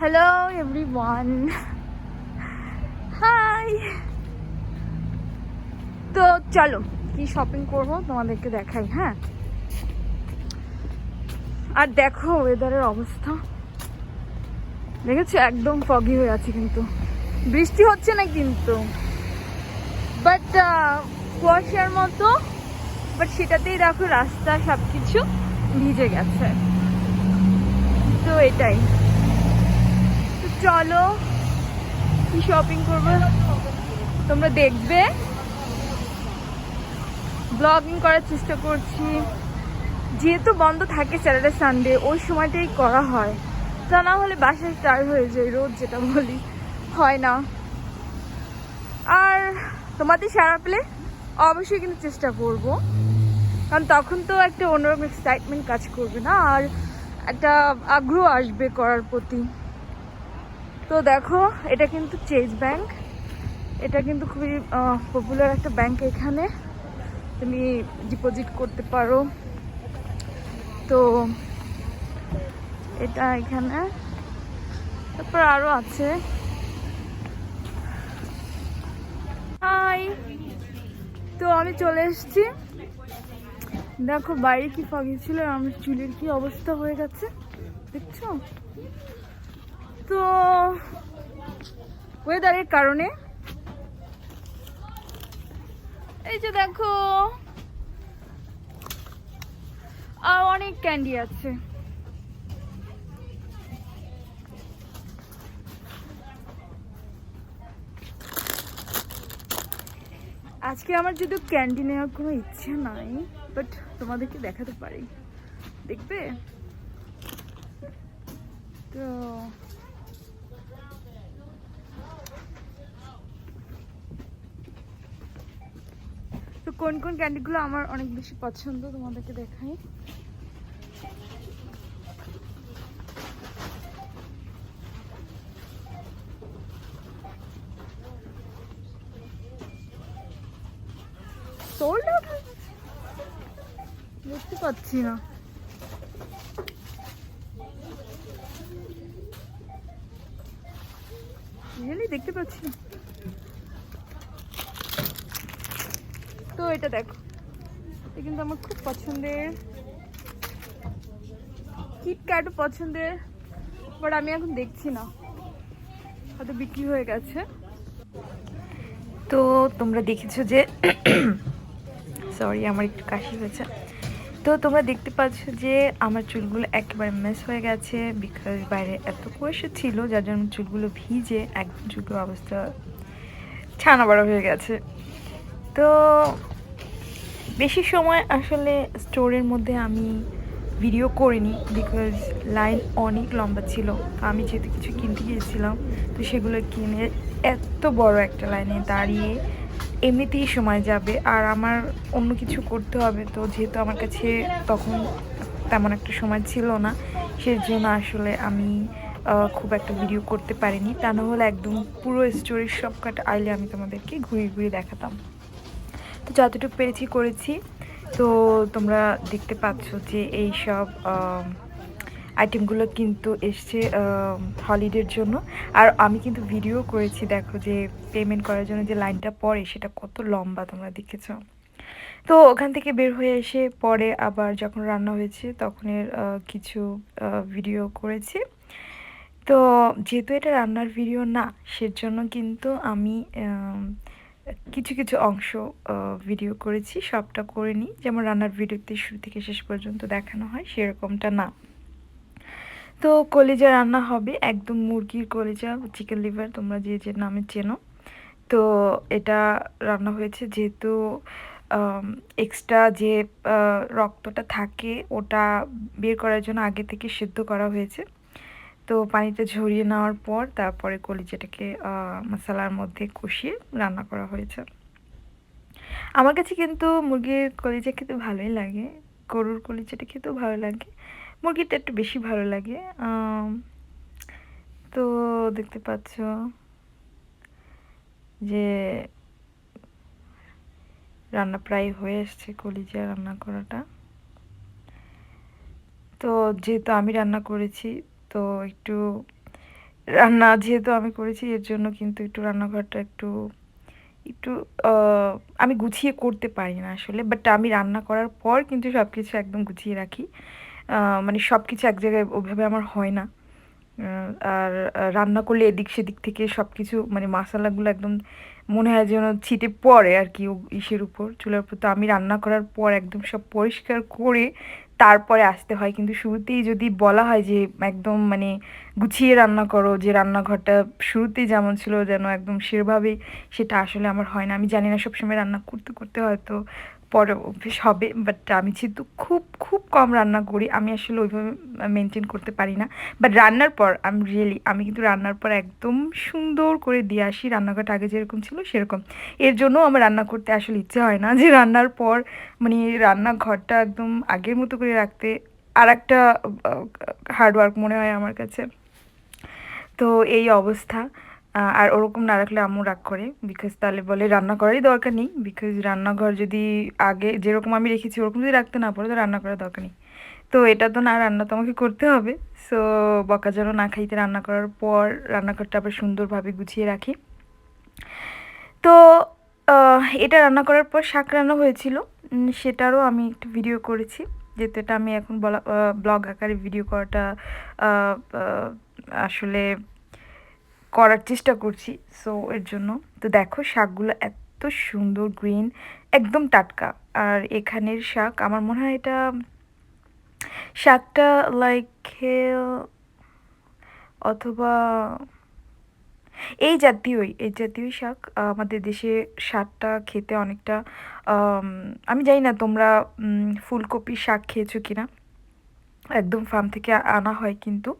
Hello everyone high তো চলো, কি শপিং করব তোমাদেরকে দেখাই হ্যাঁ? আর দেখো ওয়েদারের অবস্থা। দেখেছ? একদম ফগি হয়ে আছে কিন্তু। বৃষ্টি হচ্ছে না কিন্তু। বাট কুয়াশার মতো বাট সেটাতেই দেখো রাস্তা সব কিছু ভিজে গেছে। তো এটাই। চলো, কি শপিং করব? তোমরা দেখবে। ব্লগিং করার চেষ্টা করছি। যেহেতু বন্ধ থাকে স্যাটারডে সানডে ওই সময়টাই করা হয়। তা না হলে বাসায় টায়ার হয়ে যায় রোজ যেটা বলি। হয় না। আর তোমাদের সারা পেলে অবশ্যই কিন্তু চেষ্টা করব। কারণ তখন তো একটা অন্যরকম এক্সাইটমেন্ট কাজ করবে না। আর একটা আগ্রহ আসবে করার প্রতি। তো দেখো, এটা কিন্তু চেজ ব্যাংক এটা কিন্তু খুবই পপুলার একটা ব্যাংক এখানে। তুমি ডিপোজিট করতে পারো। তো এটা এখানে। তারপর আরও আছে। হাই তো আমি চলে এসেছি। দেখো, বাইরে কি ফাঁকি ছিল, আমার চুলের কি অবস্থা হয়ে গেছে। দেখছ? তো ওয়েদারের কারণে। এই যে দেখো, আর অনেক ক্যান্ডি আছে। আজকে আমার যদিও ক্যান্ডি নেওয়ার কোনো ইচ্ছে নাই বাট তোমাদেরকে দেখাতে পারি। দেখবে? তো কোন কোন ক্যান্ডিগুলো আমার অনেক বেশি পছন্দ তোমাদেরকে দেখাই। দেখতে পাচ্ছি না। দেখতে পাচ্ছি না। তো এটা দেখো। এটা কিন্তু আমার খুব পছন্দের। কিটক্যাটও পছন্দের বাট আমি এখন দেখছি না। হয়তো বিক্রি হয়ে গেছে। তো তোমরা দেখেছ যে সরি আমার একটু কাশি হয়েছে। তো তোমরা দেখতে পাচ্ছ যে, আমার চুলগুলো একেবারে মেস হয়ে গেছে বিকজ বাইরে এত কুয়াশা ছিল, যার জন্য চুলগুলো ভিজে, একদম চুলগুলো অবস্থা ছানা বড় হয়ে গেছে। তো বেশি সময় আসলে স্টোরের মধ্যে আমি ভিডিও করিনি বিকজ লাইন অনেক লম্বা ছিল। আমি যেহেতু কিছু কিনতে গিয়েছিলাম, তো সেগুলো কিনে এত বড় একটা লাইনে দাঁড়িয়ে এমনিতেই সময় যাবে আর আমার অন্য কিছু করতে হবে। তো যেহেতু আমার কাছে তখন তেমন একটা সময় ছিল না সেই জন্য আসলে আমি খুব একটা ভিডিও করতে পারিনি। তা না হলে একদম পুরো স্টোরির সব কাটা আইলে আমি তোমাদেরকে ঘুরিয়ে ঘুরিয়ে দেখাতাম। তো যতটুকু পেরেছি করেছি। তো তোমরা দেখতে পাচ্ছ যে এই সব আইটেমগুলো কিন্তু এসছে হলিডের জন্য। আর আমি কিন্তু ভিডিও করেছি দেখো যে পেমেন্ট করার জন্য যে লাইনটা পড়ে সেটা কত লম্বা তোমরা দেখেছ। তো ওখান থেকে বের হয়ে এসে পরে আবার যখন রান্না হয়েছে তখনের কিছু ভিডিও করেছি। তো যেহেতু এটা রান্নার ভিডিও না সেজন্য কিন্তু আম, কিছু কিছু অংশ ভিডিও করেছি, সবটা করে নিই। যেমন রান্নার ভিডিওতে শুরু থেকে শেষ পর্যন্ত দেখানো হয়, সেরকমটা না। তো কলিজা রান্না হবে, একদম মুরগির কলিজা চিকেন লিভার তোমরা যে যে নামে চেনো। তো এটা রান্না হয়েছে যেহেতু এক্সট্রা যে রক্তটা থাকে, ওটা বের করার জন্য আগে থেকে সিদ্ধ করা হয়েছে। তো পানিটা ঝরিয়ে নেওয়ার পর তারপরে কলিজাটাকে মশলার মধ্যে কষিয়ে রান্না করা হয়েছে। আমার কাছে কিন্তু মুরগির কলিজা খেতে ভালোই লাগে। গরুর কলিজাটা খেতেও ভালো লাগে। মুরগিটা একটু বেশি ভালো লাগে। তো দেখতে পাচ্ছ যে রান্না প্রায় হয়ে এসছে কলিজা রান্না করাটা। তো যেহেতু আমি রান্না করেছি তো একটু রান্না যেহেতু আমি করেছি, এর জন্য কিন্তু একটু রান্নাঘরটা একটু একটু আমি গুছিয়ে করতে পারি না আসলে বাট আমি রান্না করার পর কিন্তু সব কিছু একদম গুছিয়ে রাখি। মানে সব কিছু এক জায়গায় ওইভাবে আমার হয় না। আর রান্না করলে এদিক সেদিক থেকে সব কিছু মানে মশলাগুলো একদম মনে হয় যেন ছিটে পড়ে আর কি ইসের উপর, চুলার উপর। তো আমি রান্না করার পর একদম সব পরিষ্কার করে তারপরে আসতে হয়। কিন্তু শুরুতেই যদি বলা হয় যে একদম মানে গুছিয়ে রান্না করো, যে রান্নাঘরটা শুরুতেই যেমন ছিল যেন একদম সেভাবেই, সেটা আসলে আমার হয় না। আমি জানি না সবসময় রান্না করতে করতে হয়তো পরে অভ্যেস হবে বাট আমি যেহেতু খুব খুব কম রান্না করি, আমি আসলে ওইভাবে মেনটেন করতে পারি না। বাট রান্নার পর আমি রিয়েলি আমি কিন্তু রান্নার পর একদম সুন্দর করে দিয়ে আসি। রান্নাঘরটা আগে যেরকম ছিল, সেরকম। এর জন্য আমার রান্না করতে আসলে ইচ্ছে হয় না যে রান্নার পর মানে রান্নাঘরটা একদম আগের মতো করে রাখতে। আর একটা হার্ডওয়ার্ক মনে হয় আমার কাছে। তো এই অবস্থা। আর ওরকম না রাখলে আম্মু রাগ করে বিকজ তাহলে বলে রান্না করারই দরকার নেই বিকজ রান্নাঘর যদি আগে যেরকম আমি রেখেছি ওরকম যদি রাখতে না পারো, তো রান্না করার দরকার নেই। তো এটা তো না, রান্না তো আমাকে করতে হবে। সো বকা যেন না খাইতে রান্না করার পর রান্নাঘরটা আবার সুন্দরভাবে গুছিয়ে রাখি। তো এটা রান্না করার পর শাক রান্না হয়েছিল। সেটারও আমি একটু ভিডিও করেছি, যেহেতু এটা আমি এখন বলা ব্লগ আকারে ভিডিও করাটা আসলে করার চেষ্টা করছি। সো এর জন্য। তো দেখো, শাকগুলো এত সুন্দর গ্রিন একদম টাটকা। আর এখানের শাক, আমার মনে হয় এটা, শাকটা লাইক অথবা এই জাতীয়ই এই জাতীয় শাক আমাদের দেশে শাকটা খেতে অনেকটা, আমি জানি না তোমরা ফুলকপির শাক খেয়েছো কিনা। একদম ফার্ম থেকে আনা হয় কিন্তু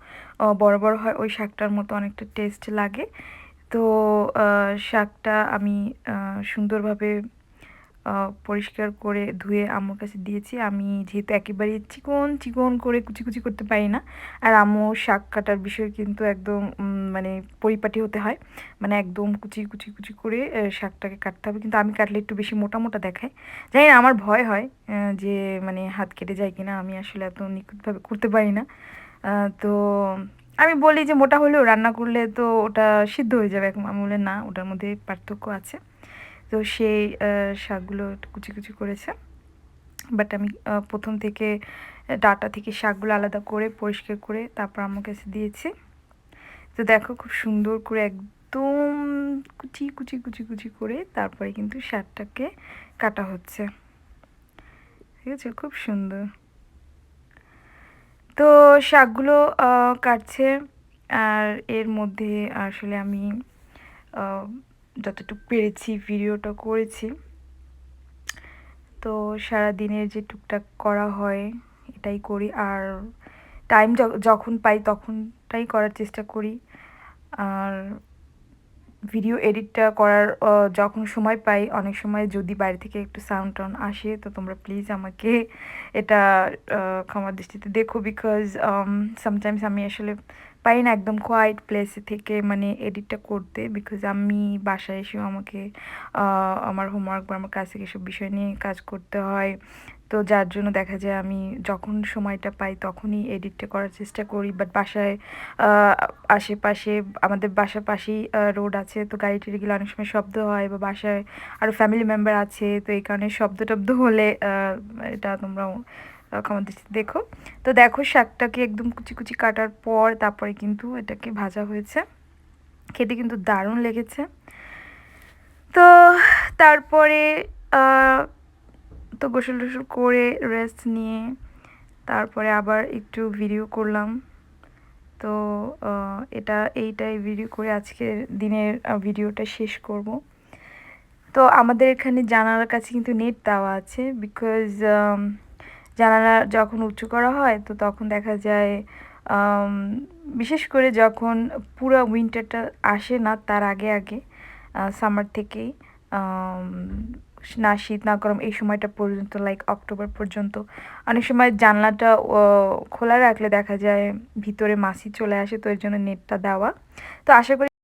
বড় বড় হয়, ওই শাকটার মতো অনেকটা টেস্ট লাগে। তো শাকটা আমি সুন্দরভাবে পরিষ্কার করে ধুয়ে আম্মুর কাছে দিয়েছি। আমি যেহেতু একেবারে চিকন চিকন করে কুচি কুচি করতে পারি না। আর আম্মু শাক কাটার বিষয়ে কিন্তু একদম মানে পরিপাটি হতে হয়। মানে একদম কুচি কুচি কুচি করে শাকটাকে কাটতে হবে। কিন্তু আমি কাটলে একটু বেশি মোটা মোটা দেখায়। জানি না, আমার ভয় হয় যে মানে হাত কেটে যায় কিনা। আমি আসলে এত নিখুঁতভাবে করতে পারি না। তো আমি বলি যে মোটা হলেও রান্না করলে তো ওটা সিদ্ধ হয়ে যাবে। এখন আমি বলি না, ওটার মধ্যে পার্থক্য আছে। তো সেই শাকগুলো কুচি কুচি করেছে। বাট আমি প্রথম থেকে ডাটা থেকে শাকগুলো আলাদা করে পরিষ্কার করে তারপর আমার কাছে দিয়েছি। তো দেখো খুব সুন্দর করে একদম কুচি কুচি কুচি কুচি করে তারপরে কিন্তু শাকটাকে কাটা হচ্ছে। ঠিক আছে? খুব সুন্দর। তো শাকগুলো কাটছে। আর এর মধ্যে আসলে আমি যতটুকু পেরেছি, ভিডিওটা করেছি। তো সারা দিনের যে টুকটাক করা হয়, এটাই করি। আর টাইম যখন পাই তখনটাই করার চেষ্টা করি। আর ভিডিও এডিটটা করার যখন সময় পাই, অনেক সময় যদি বাইরে থেকে একটু সাউন্ড টাউন আসে, তো তোমরা প্লিজ আমাকে এটা ক্ষমার দৃষ্টিতে দেখো বিকজ সামটাইমস আমি আসলে পারি না একদম কোয়াইট প্লেসে থেকে মানে এডিটটা করতে বিকজ আমি বাসায় এসেও আমাকে আমার হোমওয়ার্ক বা আমার কাজ থেকে এসব বিষয় নিয়ে কাজ করতে হয়। তো যার জন্য দেখা যায় আমি যখন সময়টা পাই তখনই এডিটটা করার চেষ্টা করি। বাট বাসায় আশেপাশে আমাদের বাসার পাশেই রোড আছে। তো গাড়ি টাড়ি গেলে অনেক সময় শব্দ হয় বা বাসায় আরও ফ্যামিলি মেম্বার আছে। তো এই কারণে শব্দ টব্দ হলে এটা তোমরা ক্ষমা দেখো। তো দেখো শাকটাকে একদম কুচি কুচি কাটার পর তারপরে কিন্তু এটাকে ভাজা হয়েছে। খেতে কিন্তু দারুণ লেগেছে। তো তারপরে তো গোসল টোসল করে রেস্ট নিয়ে তারপরে আবার একটু ভিডিও করলাম। তো এটা এইটাই ভিডিও করে আজকের দিনের ভিডিওটা শেষ করব। তো আমাদের এখানে জানালার কাছে কিন্তু নেট দেওয়া আছে বিকজ জানালা যখন উঁচু করা হয়, তো তখন দেখা যায় বিশেষ করে যখন পুরো উইন্টারটা আসে না, তার আগে আগে সামার থেকেই না শীত, না গরম, এই সময়টা পর্যন্ত লাইক অক্টোবর পর্যন্ত, অনেক সময় জানলাটা খোলা রাখলে দেখা যায় ভিতরে মাছি চলে আসে, তো এর জন্য নেটটা দেওয়া। তো আশা করি